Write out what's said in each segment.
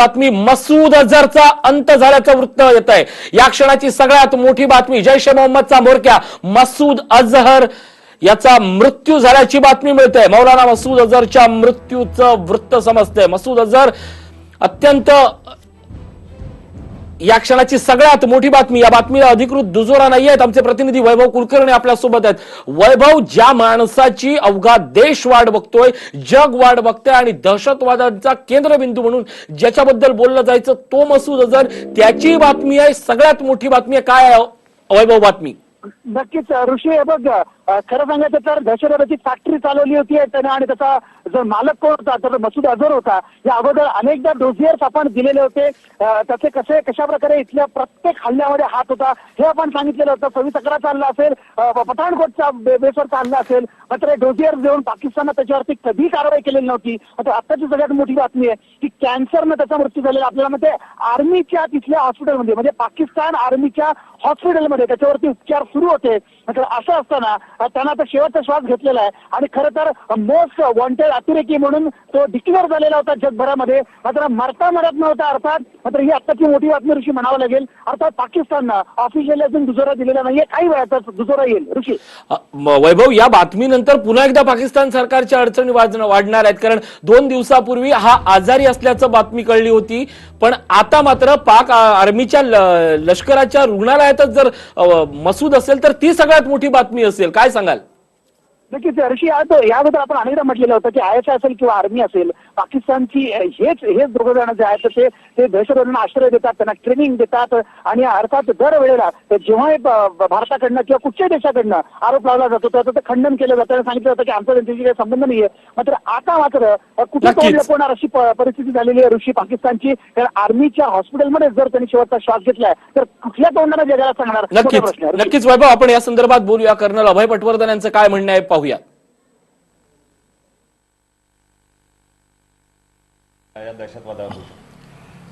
बातमी मसूद अझरचा अंत झाल्याचं वृत्त येत आहे या क्षणाची सगळ्यात मोठी बातमी जैश ए मोहम्मदचा म्होरक्या मसूद अझहर याचा मृत्यू झाल्याची बातमी मिळते. मौलाना मसूद अझरच्या मृत्यूचं वृत्त समजतंय मसूद अझहर अत्यंत या क्षणाची सगळ्यात मोठी बातमी या बातमीला अधिकृत दुजोरा नाही आहेत आमचे प्रतिनिधी वैभव कुलकर्णी आपल्यासोबत आहेत. वैभव ज्या माणसाची अवघा देश वाढ बघतोय जग वाढ बघतोय आणि दहशतवादाचा केंद्रबिंदू म्हणून ज्याच्याबद्दल बोललं जायचं तो मसूद अजहर त्याची बातमी आहे. सगळ्यात मोठी बातमी आहे. काय वैभव बातमी? नक्कीच ऋषी हे बघ खरं सांगायचं तर दहशतवादाची फॅक्टरी चालवली होती त्याने आणि त्याचा जर मालक कोण होता तर मसूद अझर होता या अगोदर अनेकदा डोझियर्स आपण दिलेले होते त्याचे कसे कशा प्रकारे इथल्या प्रत्येक हल्ल्यामध्ये हात होता हे आपण सांगितलेलं होतं सव्वीस अकरा चालला असेल पठाणकोटच्या बेसवर चालला असेल मात्र डोझियर्स देऊन पाकिस्ताननं त्याच्यावरती कधी कारवाई केलेली नव्हती. आता आत्ताची सगळ्यात मोठी बातमी आहे की कॅन्सरनं त्याचा मृत्यू झालेला आपल्याला म्हणजे आर्मीच्या तिथल्या हॉस्पिटलमध्ये म्हणजे पाकिस्तान आर्मीच्या हॉस्पिटलमध्ये त्याच्यावरती उपचार सुरू होते. मात्र असं असताना त्यांना आता शेवटचा श्वास घेतलेला आहे. आणि खरं तर मोस्ट वॉन्टेड अतिरेकी म्हणून तो डिक्लेअर झालेला होता जगभरामध्ये. मात्र मरता मरत नव्हता अर्थात मात्र ही आत्ताची मोठी बातमी ऋषी म्हणावं लागेल. अर्थात पाकिस्ताननं ऑफिशियली अजून दुजोरा दिलेला नाहीये. काही वेळातच दुजोरा येईल. ऋषी. वैभव या बातमीनंतर पुन्हा एकदा पाकिस्तान सरकारच्या अडचणी वाढणार आहेत. कारण दोन दिवसापूर्वी हा आजारी असल्याचं बातमी कळली होती. पण आता मात्र पाक आर्मीच्या लष्कराच्या रुग्णालयातच जर मसूद असेल तर ती सगळ्यात मोठी बातमी असेल. काय सांगाल? नक्कीच ऋषी आज या अगोदर आपण अनेकदा म्हटलेलं होतं की आय एस असेल किंवा आर्मी असेल पाकिस्तानची हेच हेच दोघं जण जे आहेत ते ते दहशतवाद्यांना आश्रय देतात त्यांना ट्रेनिंग देतात आणि अर्थात दरवेळेला ब- भारताकडनं किंवा कुठच्याही देशाकडनं आरोप लावला जातो त्याचं ते खंडन केलं जातं. आणि सांगितलं जातं की आमचा त्यांच्याशी काही संबंध नाहीये. मात्र आता मात्र कुठे. तोंड लपवणार अशी परिस्थिती झालेली आहे ऋषी पाकिस्तानची. कारण आर्मीच्या हॉस्पिटलमध्ये जर त्यांनी शेवटचा श्वास घेतलाय तर कुठल्या तोंडाने जगाला सांगणार. नक्कीच. वैभव आपण या संदर्भात बोलूया. कर्नल अभय पटवर्धन यांचं काय म्हणणं आहे? पाहूया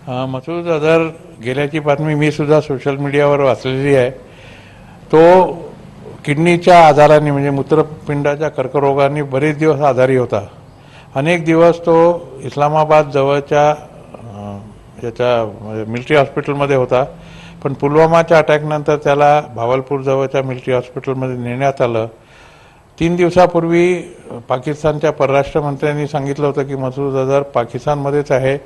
हा, मसूद अझर गेल्याची बातमी मी सुद्धा सोशल मीडियावर वाचलेली आहे. तो किडनीच्या आजाराने म्हणजे मूत्रपिंडाच्या कर्करोगाने बरेच दिवस आजारी होता. अनेक दिवस तो इस्लामाबाद जवळच्या याच्या मिलिटरी हॉस्पिटलमध्ये होता. पण पुलवामाच्या अटॅकनंतर त्याला भावलपूर जवळच्या मिलिटरी हॉस्पिटलमध्ये नेण्यात आलं. तीन दिवसापूर्वी पाकिस्तानच्या परराष्ट्र मंत्र्यांनी सांगितलं होतं की मसूद अझर पाकिस्तानमध्येच आहे.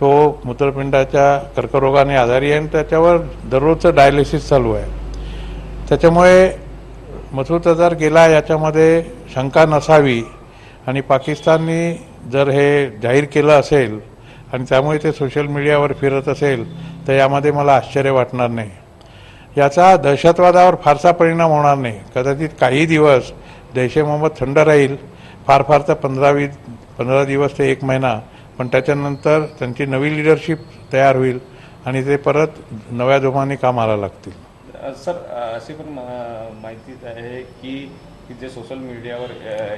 तो मूत्रपिंडाच्या कर्करोगाने आजारी आहे आणि त्याच्यावर दररोजचं डायलिसिस चालू आहे. त्याच्यामुळे मसूद अझर गेला याच्यामध्ये शंका नसावी आणि पाकिस्ताननी जर हे जाहीर केलं असेल आणि त्यामुळे ते सोशल मीडियावर फिरत असेल तर यामध्ये मला आश्चर्य वाटणार नाही. याचा दहशतवादावर फारसा परिणाम होणार नाही. कदाचित काही दिवस जैश मोहम्मद थंड राहील. फार फार तर पंधरा वीस पंधरा दिवस ते एक महिना. पण त्याच्यानंतर त्यांची नवी लिडरशिप तयार होईल आणि ते परत नव्या जोमाने कामाला लागतील. सर अशी पण माहिती आहे की जे सोशल मीडियावर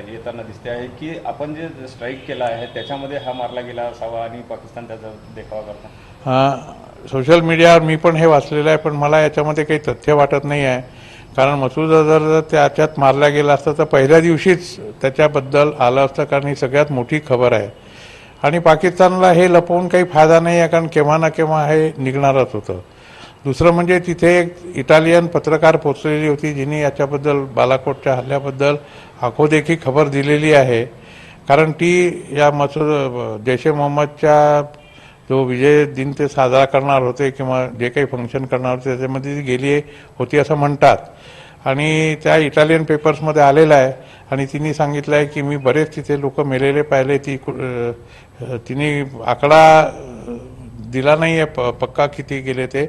येताना दिसते आहे की आपण जे स्ट्राईक केला आहे त्याच्यामध्ये हा मारला गेला असावा आणि पाकिस्तान त्याचा देखावा करता? हा, सोशल मीडियावर मी पण हे वाचलेलं आहे पण मला याच्यामध्ये काही तथ्य वाटत नाही आहे. कारण मसूद जर जर त्याच्यात मारला गेला असता तर पहिल्या दिवशीच त्याच्याबद्दल आलं असतं कारण ही सगळ्यात मोठी खबर आहे. आणि पाकिस्तानला हे लपवून काही फायदा नाही आहे कारण केव्हा ना केव्हा हे निघणारच होतं. दुसरं म्हणजे तिथे एक इटालियन पत्रकार पोचलेली होती जिने याच्याबद्दल बालाकोटच्या हल्ल्याबद्दल आखोदेखी खबर दिलेली आहे. कारण ती या मसूद जैश ए मोहम्मदच्या जो विजय दिन ते साजरा करणार होते किंवा जे काही फंक्शन करणार होते त्याच्यामध्ये ती गेली होती असं म्हणतात. आणि त्या इटालियन पेपर्समध्ये आलेला आहे आणि तिने सांगितलं आहे की मी बरेच तिथे लोक मेलेले पाहिले ती कु- तिने आकडा दिला नाही आहे प पक्का किती गेले ते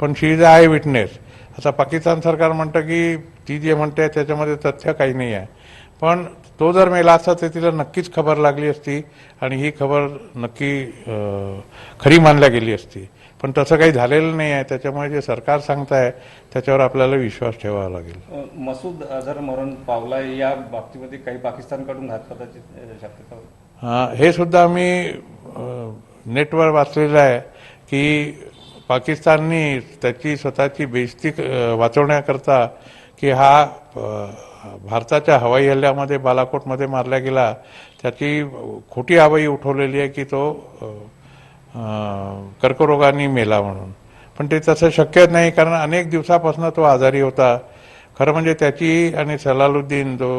पण शी इज आय विटनेस आता पाकिस्तान सरकार म्हणतं की ती जे म्हणते त्याच्यामध्ये तथ्य काही नाही आहे पण तो जर मेला असता तर तिला नक्कीच खबर लागली असती आणि ही खबर नक्की खरी मानल्या गेली असती. पण तसं काही झालेलं नाही आहे. त्याच्यामुळे जे सरकार सांगत आहे त्याच्यावर आपल्याला विश्वास ठेवावा लागेल. मसूद अझर मरण पावला या बाबतीमध्ये काही पाकिस्तानकडून घातपाताची शक्यता. हा, हे सुद्धा अ, नेटवर वाचलेलं आहे की पाकिस्ताननी त्याची स्वतःची बेइज्जती अ, वाचवण्याकरता की हा भारताच्या हवाई हल्ल्यामध्ये बालाकोटमध्ये मारला गेला त्याची खोटी हवाई उठवलेली आहे की तो कर्करोगाने मेला म्हणून. पण ते तसं शक्य नाही कारण अनेक दिवसापासून तो आजारी होता. खरं म्हणजे त्याची आणि सलालुद्दीन जो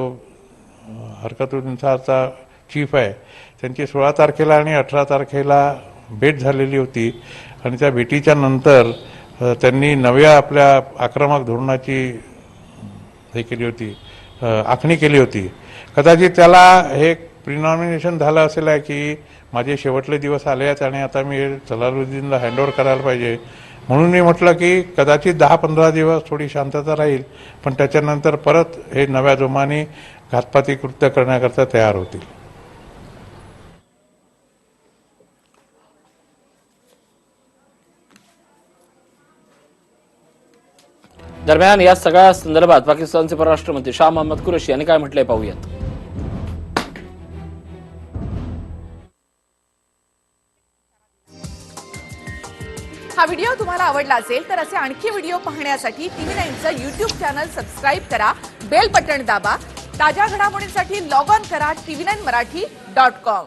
हरकतुद्दीनचा चीफ आहे त्यांची सोळा तारखेला आणि अठरा तारखेला भेट झालेली होती. आणि त्या भेटीच्या नंतर त्यांनी नव्या आपल्या आक्रमक धोरणाची हे केली होती आखणी केली होती. कदाचित त्याला हे प्रिनॉमिनेशन झालं असेल आहे की माझे शेवटले दिवस आले आहेत आणि आता मी जलालुद्दीनला हँडओव्हर करायला पाहिजे. म्हणून मी म्हटलं की कदाचित दहा पंधरा दिवस थोडी शांतता राहील पण त्याच्यानंतर परत हे नव्या जोमाने घातपाती कृत्य करण्याकरता तयार होतील. दरम्यान या सगळ्या संदर्भात पाकिस्तानचे परराष्ट्र मंत्री शाह महम्मद कुरेशी यांनी काय म्हटलंय पाहूयात. हा व्हिडिओ तुम्हाला आवडला असेल तर असे आणखी व्हिडिओ पाहण्यासाठी टीव्ही नाईनचं युट्यूब चॅनल सबस्क्राईब करा बेल बटन दाबा ताज्या घडामोडींसाठी लॉग ऑन करा TV nine Marathi dot com.